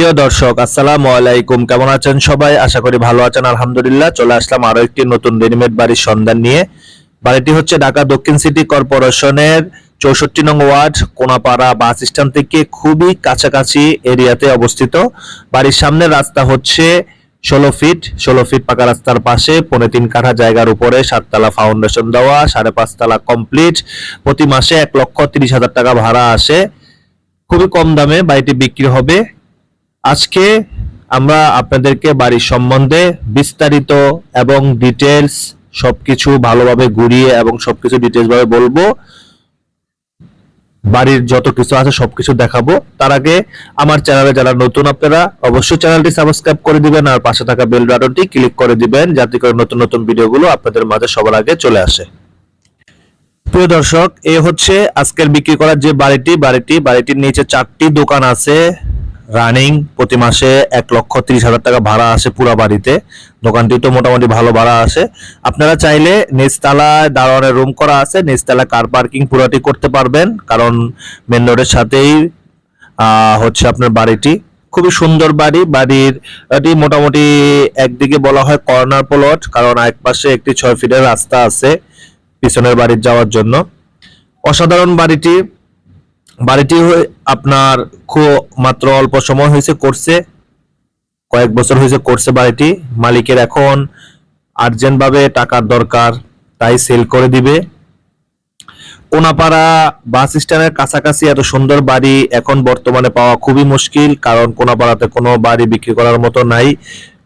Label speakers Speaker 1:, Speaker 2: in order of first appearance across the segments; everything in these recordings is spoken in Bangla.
Speaker 1: প্রিয় দর্শক, আসসালামু আলাইকুম। কেমন আছেন সবাই? আশা করি ভালো আছেন, আলহামদুলিল্লাহ। চলে আসলাম আরও একটি নতুন রেডিমেড বাড়ির সন্ধান নিয়ে। বাড়িটি হচ্ছে ঢাকা দক্ষিণ সিটি কর্পোরেশনের চৌষট্টি নং ওয়ার্ড, কোনাপাড়া বাস স্ট্যান্ড থেকে খুবই কাছাকাছি এরিয়াতে অবস্থিত। বাড়ির সামনে রাস্তা হচ্ছে ষোলো ফিট। ষোলো ফিট পাকা রাস্তার পাশে পৌনে তিন কাঠা জায়গার উপরে সাততলা ফাউন্ডেশন দেওয়া, সাড়ে পাঁচতলা কমপ্লিট। প্রতি মাসে এক লক্ষ তিরিশ হাজার টাকা ভাড়া আসে। খুবই কম দামে বাড়িটি বিক্রি হবে। আজকে আমরা আপনাদেরকে বাড়ির সম্বন্ধে বিস্তারিত এবং ডিটেলস সবকিছু ভালোভাবে ঘুরিয়ে এবং সবকিছু ডিটেলস ভাবে বলব। বাড়ির যত কিছু আছে সবকিছু দেখাবো। তার আগে আমার চ্যানেলে যারা নতুন আপনারা, অবশ্যই চ্যানেলটি সাবস্ক্রাইব করে দিবেন আর পাশে থাকা বেল বাটনটি ক্লিক করে দিবেন যাতে করে নতুন নতুন ভিডিওগুলো আপনাদের মাঝে সবার আগে চলে আসে। প্রিয় দর্শক, এ হচ্ছে আজকের বিক্রি করার যে বাড়িটি বাড়িটি, বাড়িটির নিচে চারটি দোকান আছে। রানিং প্রতি মাসে এক লক্ষ তিরিশ হাজার টাকা ভাড়া আসে পুরো বাড়িতে। দোকানটি তো মোটামুটি ভালো ভাড়া আসে। আপনারা চাইলে নিচতলায় দারোয়ানের রুম করা আছে, নিচতলায় কার পার্কিং পুরোটি করতে পারবেন। কারণ মেন রোডের সাথেই হচ্ছে আপনার বাড়িটি। খুবই সুন্দর বাড়ি। বাড়ির, এটি মোটামুটি একদিকে বলা হয় কর্নার প্লট কারণ এক পাশে একটি ছয় ফিটের রাস্তা আছে পিছনের বাড়ির যাওয়ার জন্য। অসাধারণ বাড়িটি। বাড়িটি আপনার খুব মাত্র অল্প সময় হয়েছে করছে। কয়েক বছর হয়েছে করছে বাড়িটি। মালিকের এখন আর্জেন্ট ভাবে টাকার দরকার, তাই সেল করে দিবে। কোনাপাড়া বাস স্ট্যান্ডের কাছাকাছি এত সুন্দর বাড়ি এখন বর্তমানে পাওয়া খুবই মুশকিল, কারণ কোনাপাড়াতে কোনো বাড়ি বিক্রি করার মতো নাই।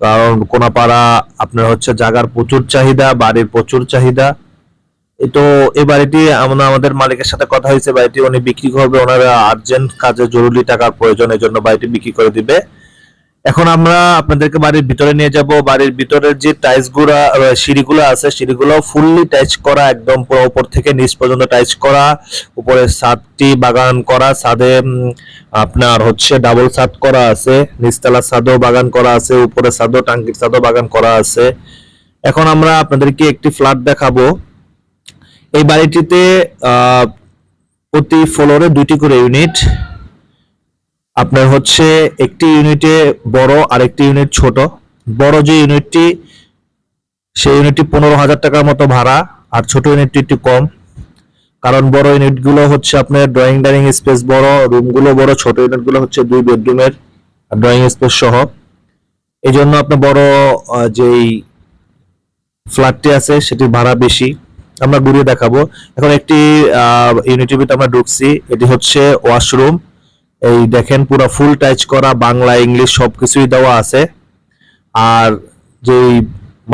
Speaker 1: কারণ কোনাপাড়া আপনার হচ্ছে জায়গার প্রচুর চাহিদা, বাড়ির প্রচুর চাহিদা। তো এই বাড়িটি আমরা আমাদের মালিকের সাথে কথা হয়েছে বাড়িটি উনি বিক্রি করবে, ওনার আর্জেন্ট কাজে জরুরি টাকার প্রয়োজন এই জন্য বাড়িটি বিক্রি করে দিবে। এখন আমরা আপনাদেরকে বাড়ির ভিতরে নিয়ে যাব। বাড়ির ভিতরের যে টাইলসগুলা সিঁড়িগুলো আছে, সিঁড়িগুলো ফুললি টাইচ করা, একদম পুরো উপর থেকে নিচ পর্যন্ত টাইচ করা, উপরে ছাদটি বাগান করা, ছাদে আপনার হচ্ছে ডাবল ছাদ করা আছে, নিচতলা ছাদও বাগান করা আছে, উপরে ছাদও টাঙ্কির ছাদও বাগান করা আছে। এখন আমরা আপনাদেরকে একটি ফ্ল্যাট দেখাবো। এই বাড়িটিতে প্রতি ফ্লোরে দুইটি করে ইউনিট। আপনার হচ্ছে একটি ইউনিটে বড় আর একটি ইউনিট ছোট। বড় যে ইউনিটটি, সেই ইউনিটটি পনেরো হাজার টাকার মতো ভাড়া, আর ছোট ইউনিটটি একটু কম। কারণ বড় ইউনিটগুলো হচ্ছে আপনার ড্রয়িং ডাইনিং স্পেস বড় রুমগুলো বড়, ছোট ইউনিটগুলো হচ্ছে দুই বেডরুমের ড্রয়িং স্পেস সহ। এই জন্য আপনার বড় যেই ফ্ল্যাটটি আছে, সেটির ভাড়া বেশি। আমরা ঘুরিয়ে দেখাবো। এখন একটি ইউনিটের ভিতরে আমরা ঢুকছি। এটি হচ্ছে ওয়াশরুম এই দেখেন পুরো ফুল টাচ করা, বাংলা ইংলিশ সবকিছুই দেওয়া আছে। আর যেই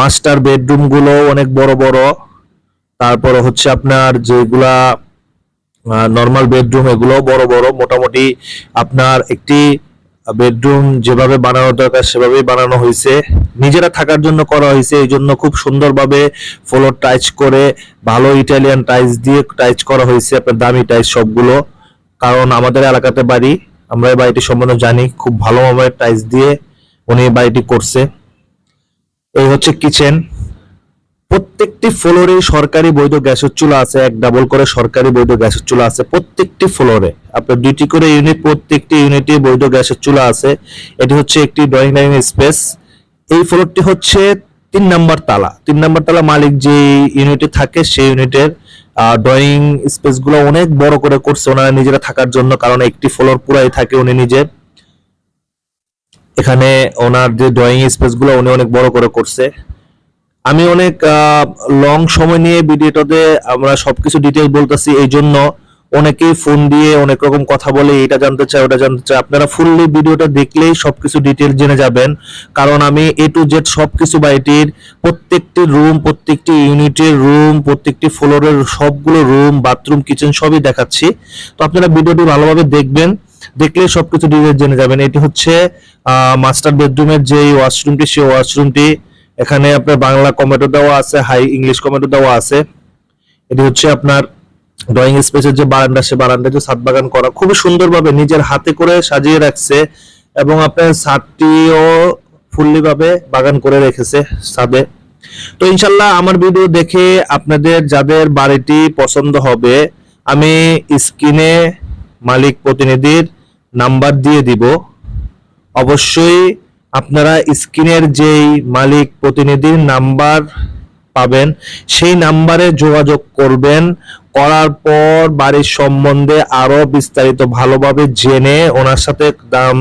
Speaker 1: মাস্টার বেডরুমগুলো অনেক বড় বড়, তারপরে হচ্ছে আপনার যেগুলা নর্মাল বেডরুম এগুলো বড় বড়, মোটামুটি আপনার একটি বেডরুম যেভাবে বানানো দরকার, সেভাবেই বানানো হয়েছে। নিজেরা থাকার জন্য করা হয়েছে, এই জন্য খুব সুন্দরভাবে ফ্লোর টাইচ করে, ভালো ইটালিয়ান টাইলস দিয়ে টাইচ করা হয়েছে, আপনার দামি টাইলস সবগুলো। কারণ আমাদের এলাকাতে বাড়ি, আমরা এই বাড়িটি সম্বন্ধে জানি, খুব ভালো মানের টাইলস দিয়ে উনি বাড়িটি করছে। এই হচ্ছে কিচেন প্রত্যেকটি ফ্লোরে সরকারি বৈধ গ্যাসের চুলা আছে, এক ডাবল করে সরকারি বৈধ গ্যাসের চুলা আছে, প্রত্যেকটি ফ্লোরে আপনার দুইটি করে ইউনিট প্রত্যেকটি ইউনিটে বৈধ গ্যাসের চুলা আছে। এটি হচ্ছে একটি ড্রয়িং ডাইনিং স্পেস এই ফ্লোরটি হচ্ছে তিন নাম্বার তালা। তিন নাম্বার তালা মালিক যে ইউনিটে থাকে, সেই ইউনিটের ড্রয়িং স্পেসগুলো অনেক বড় করে করছে। ওনারা নিজেরা থাকার জন্য, কারণ একটি ফ্লোর পুরাই থাকে উনি নিজে এখানে ওনার যে ড্রয়িং স্পেসগুলো উনি অনেক বড় করে করছে। আমি অনেক লং সময় নিয়ে ভিডিওটাতে আমরা সবকিছু ডিটেল বলতেছি, এই জন্য অনেকেই ফোন দিয়ে অনেক রকম কথা বলে, এটা জানতে চায়, ওটা জানতে চায়। আপনারা ফুললি ভিডিওটা দেখলেই সবকিছু ডিটেল জেনে যাবেন। কারণ আমি এ টু জেড সবকিছু বাড়িটির প্রত্যেকটি রুম প্রত্যেকটি ইউনিটের রুম প্রত্যেকটি ফ্লোরের সবগুলো রুম বাথরুম কিচেন সবই দেখাচ্ছি। তো আপনারা ভিডিওটি ভালোভাবে দেখবেন দেখলে সবকিছু ডিটেল জেনে যাবেন। এটি হচ্ছে মাস্টার বেডরুমের যে ওয়াশরুমটি সেই ওয়াশরুমটি এখানে আপনার বাংলা কমেন্টো দেওয়া আছে হাই ইংলিশ কমেন্টো দেওয়া আছে। এটি হচ্ছে আপনার ড্রয়িং স্পেসের যে বারান্দা, সে বারান্দা যে ছাদ বাগান করা, খুবই সুন্দরভাবে নিজের হাতে করে সাজিয়ে রাখছে এবং আপনার ছাদটিও ফুললি ভাবে বাগান করে রেখেছে ছাদে। তো ইনশাল্লাহ আমার ভিডিও দেখে আপনাদের যাদের বাড়িটি পছন্দ হবে, আমি স্ক্রিনে মালিক প্রতিনিধির নাম্বার দিয়ে দিব। অবশ্যই আপনারা স্ক্রিনের যেই মালিক প্রতিনিধির নাম্বার পাবেন, সেই নাম্বারে যোগাযোগ করবেন। করার পর বাড়ির সম্বন্ধে আরও বিস্তারিত ভালোভাবে জেনে ওনার সাথে দাম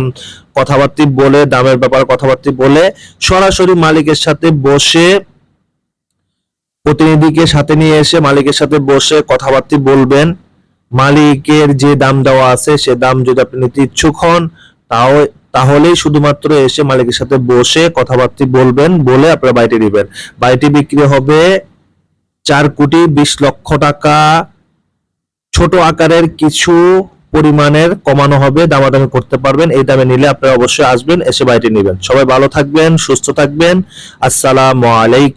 Speaker 1: কথাবার্তা বলে, দামের ব্যাপারে কথাবার্তা বলে সরাসরি মালিকের সাথে বসে প্রতিনিধিকে সাথে নিয়ে এসে মালিকের সাথে বসে কথাবার্তা বলবেন। মালিকের যে দাম দেওয়া আছে, সে দাম যদি আপনি নিতে ইচ্ছুক হন, তাও তাহলেই শুধুমাত্র এসে মালিকের সাথে বসে কথাবার্তা বলবেন বলে আপনারা বাড়িটি নেবেন। বাড়িটি বিক্রি হবে চার কোটি বিশ লক্ষ টাকা। ছোট আকারের কিছু পরিমাণের কমানো হবে, দামাদামি করতে পারবেন, এই দামে নিলে আপনারা অবশ্যই আসবেন, এসে বাড়িটি নেবেন। সবাই ভালো থাকবেন, সুস্থ থাকবেন। আসসালামু আলাইকুম।